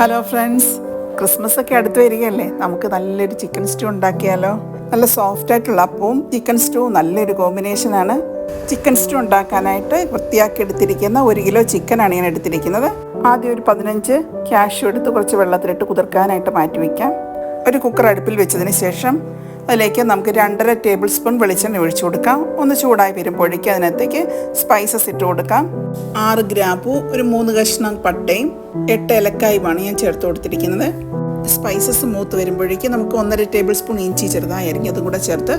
Hello friends Christmas ഒക്കെ അടുത്ത് വരികയല്ലേ? നമുക്ക് നല്ലൊരു ചിക്കൻ സ്റ്റൂ ഉണ്ടാക്കിയാലോ? നല്ല സോഫ്റ്റ് ആയിട്ടുള്ള അപ്പവും ചിക്കൻ സ്റ്റൂ നല്ലൊരു കോമ്പിനേഷനാണ് ചിക്കൻ സ്റ്റൂ ഉണ്ടാക്കാനായിട്ട് വൃത്തിയാക്കി എടുത്തിരിക്കുന്ന ഒരു കിലോ ചിക്കനാണ് ഞാൻ എടുത്തിരിക്കുന്നത്. ആദ്യം ഒരു പതിനഞ്ച് ക്യാഷ് എടുത്ത് കുറച്ച് വെള്ളത്തിലിട്ട് കുതിർക്കാനായിട്ട് മാറ്റി വയ്ക്കാം ഒരു കുക്കർ അടുപ്പിൽ വെച്ചതിന് ശേഷം അതിലേക്ക് നമുക്ക് രണ്ടര ടേബിൾ സ്പൂൺ വെളിച്ചെണ്ണ ഒഴിച്ചു കൊടുക്കാം. ഒന്ന് ചൂടായി വരുമ്പോഴേക്കും അതിനകത്തേക്ക് സ്പൈസസ് ഇട്ട് കൊടുക്കാം. ആറ് ഗ്രാമ്പു ഒരു മൂന്ന് കഷ്ണം പട്ടയും എട്ട് ഇലക്കായുമാണ് ഞാൻ ചേർത്ത് കൊടുത്തിരിക്കുന്നത്. സ്പൈസസ് മൂത്ത് വരുമ്പോഴേക്കും നമുക്ക് ഒന്നര ടേബിൾ സ്പൂൺ ഇഞ്ചി ചെറുതായി അരിഞ്ഞതും കൂടെ ചേർത്ത്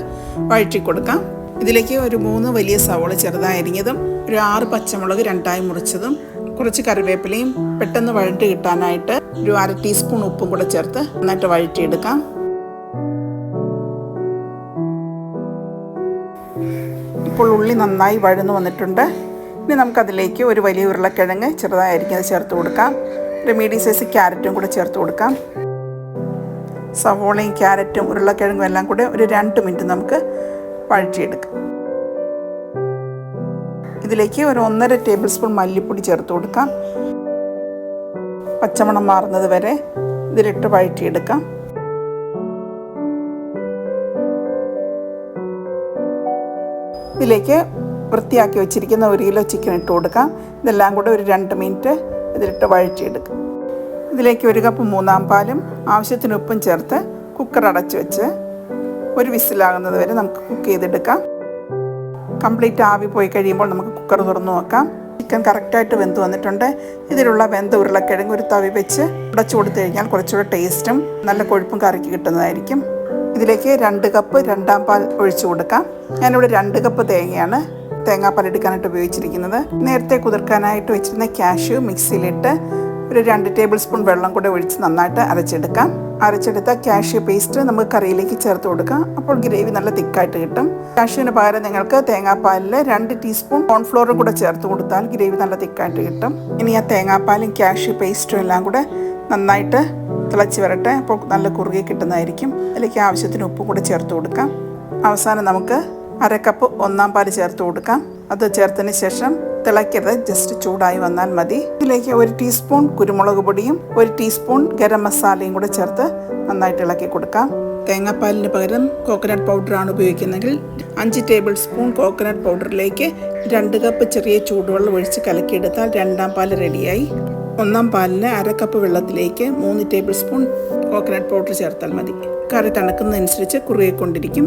വഴറ്റി കൊടുക്കാം. ഇതിലേക്ക് ഒരു മൂന്ന് വലിയ സവോള ചെറുതായി അരിഞ്ഞതും ഒരു ആറ് പച്ചമുളക് രണ്ടായി മുറിച്ചതും കുറച്ച് കറിവേപ്പിലയും പെട്ടെന്ന് വഴറ്റി കിട്ടാനായിട്ട് ഒരു അര ടീസ്പൂൺ ഉപ്പും കൂടെ ചേർത്ത് നന്നായിട്ട് വഴറ്റിയെടുക്കാം. ഇപ്പോൾ ഉള്ളി നന്നായി വഴന്നു വന്നിട്ടുണ്ട്. ഇനി നമുക്കതിലേക്ക് ഒരു വലിയ ഉരുളക്കിഴങ്ങ് ചെറുതായിരിക്കും അത് ചേർത്ത് കൊടുക്കാം. ഒരു മീഡിയം സൈസ് ക്യാരറ്റും കൂടെ ചേർത്ത് കൊടുക്കാം. സവോളയും ക്യാരറ്റും ഉരുളക്കിഴങ്ങും എല്ലാം കൂടെ ഒരു രണ്ട് മിനിറ്റ് നമുക്ക് വഴറ്റിയെടുക്കാം. ഇതിലേക്ക് ഒരു ഒന്നര ടേബിൾ സ്പൂൺ മല്ലിപ്പൊടി ചേർത്ത് കൊടുക്കാം. പച്ചമണം മാറുന്നത് വരെ ഇതിലിട്ട് വഴറ്റിയെടുക്കാം. ഇതിലേക്ക് വൃത്തിയാക്കി വെച്ചിരിക്കുന്ന ഒരു കിലോ ചിക്കൻ ഇട്ട് കൊടുക്കാം. ഇതെല്ലാം കൂടെ ഒരു രണ്ട് മിനിറ്റ് ഇതിലിട്ട് വഴറ്റിയെടുക്കും. ഇതിലേക്ക് ഒരു കപ്പ് മൂന്നാം പാലും ആവശ്യത്തിന് ഉപ്പും ചേർത്ത് കുക്കർ അടച്ച് വെച്ച് ഒരു വിസിലാകുന്നത് വരെ നമുക്ക് കുക്ക് ചെയ്തെടുക്കാം. കംപ്ലീറ്റ് ആവി പോയി കഴിയുമ്പോൾ നമുക്ക് കുക്കർ തുറന്നു നോക്കാം. ചിക്കൻ കറക്റ്റായിട്ട് വെന്ത് വന്നിട്ടുണ്ട്. ഇതിലുള്ള വെന്ത ഉരുളക്കിഴങ്ങ് ഒരു തവി വെച്ച് ഉടച്ചു കൊടുത്തു കഴിഞ്ഞാൽ കുറച്ചുകൂടെ ടേസ്റ്റും നല്ല കൊഴുപ്പും കറിക്ക് കിട്ടുന്നതായിരിക്കും. ഇതിലേക്ക് രണ്ട് കപ്പ് രണ്ടാം പാൽ ഒഴിച്ചു കൊടുക്കാം. ഞാനിവിടെ രണ്ട് കപ്പ് തേങ്ങയാണ് തേങ്ങാപ്പാൽ എടുക്കാനായിട്ട് ഉപയോഗിച്ചിരിക്കുന്നത്. നേരത്തെ കുതിർക്കാനായിട്ട് വെച്ചിരുന്ന കാഷ്യൂ മിക്സിയിലിട്ട് ഒരു രണ്ട് ടേബിൾ സ്പൂൺ വെള്ളം കൂടെ ഒഴിച്ച് നന്നായിട്ട് അരച്ചെടുക്കാം. അരച്ചെടുത്ത കാഷ്യൂ പേസ്റ്റ് നമുക്ക് കറിയിലേക്ക് ചേർത്ത് കൊടുക്കാം. അപ്പോൾ ഗ്രേവി നല്ല തിക്കായിട്ട് കിട്ടും. കാഷ്യൂവിന് പകരം നിങ്ങൾക്ക് തേങ്ങാപ്പാലിൽ രണ്ട് ടീസ്പൂൺ കോൺഫ്ലോറും കൂടെ ചേർത്ത് കൊടുത്താൽ ഗ്രേവി നല്ല തിക്കായിട്ട് കിട്ടും. ഇനി ആ തേങ്ങാപ്പാലും കാഷ്യൂ പേസ്റ്റും എല്ലാം കൂടെ നന്നായിട്ട് തിളച്ച് വരട്ടെ. അപ്പോൾ നല്ല കുറുകി കിട്ടുന്നതായിരിക്കും. അതിലേക്ക് ആവശ്യത്തിന് ഉപ്പ് കൂടെ ചേർത്ത് കൊടുക്കാം. അവസാനം നമുക്ക് അര കപ്പ് ഒന്നാം പാൽ ചേർത്ത് കൊടുക്കാം. അത് ചേർത്തതിന് ശേഷം തിളയ്ക്കരുത്. ജസ്റ്റ് ചൂടായി വന്നാൽ മതി. ഇതിലേക്ക് ഒരു ടീസ്പൂൺ കുരുമുളക് പൊടിയും ഒരു ടീസ്പൂൺ ഗരം മസാലയും കൂടെ ചേർത്ത് നന്നായിട്ട് ഇളക്കി കൊടുക്കാം. തേങ്ങാപ്പാലിന് പകരം കോക്കനട്ട് പൗഡറാണ് ഉപയോഗിക്കുന്നതെങ്കിൽ അഞ്ച് ടേബിൾ സ്പൂൺ കോക്കനട്ട് പൗഡറിലേക്ക് രണ്ട് കപ്പ് ചെറിയ ചൂടുവെള്ളം ഒഴിച്ച് കലക്കിയെടുത്താൽ രണ്ടാം പാൽ റെഡിയായി ഒന്നാം പാലിന് അര കപ്പ് വെള്ളത്തിലേക്ക് മൂന്ന് ടേബിൾ സ്പൂൺ കോക്കനട്ട് പൗഡർ ചേർത്താൽ മതി. കറി തണുക്കുന്നതനുസരിച്ച് കുറുകിക്കൊണ്ടിരിക്കും.